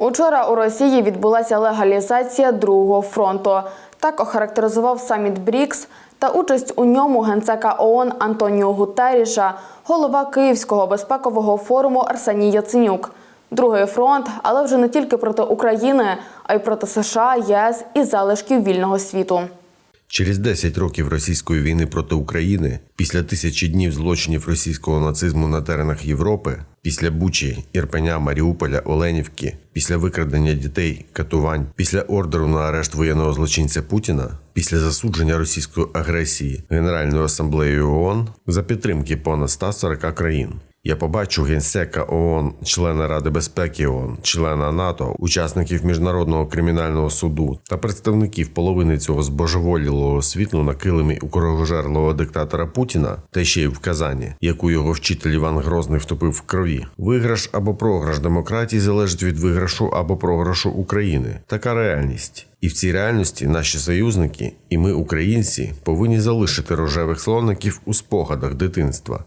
Учора у Росії відбулася легалізація другого фронту. Так охарактеризував саміт БРІКС та участь у ньому генсека ООН Антоніо Гутеріша, голова Київського безпекового форуму Арсеній Яценюк. Другий фронт, але вже не тільки проти України, а й проти США, ЄС і залишків вільного світу. Через 10 років російської війни проти України, після тисячі днів злочинів російського нацизму на теренах Європи, після Бучі, Ірпеня, Маріуполя, Оленівки, після викрадення дітей, катувань, після ордеру на арешт воєнного злочинця Путіна, після засудження російської агресії Генеральною асамблеєю ООН за підтримки понад 140 країн. Я побачу генсека ООН, члена Ради безпеки ООН, члена НАТО, учасників міжнародного кримінального суду та представників половини цього збожеволілого світу на килимі у кровожерлого диктатора Путіна, та ще й в Казані, яку його вчитель Іван Грозний втопив в крові. Виграш або програш демократії залежить від виграшу або програшу України. Така реальність. І в цій реальності наші союзники і ми, українці, повинні залишити рожевих слоників у спогадах дитинства.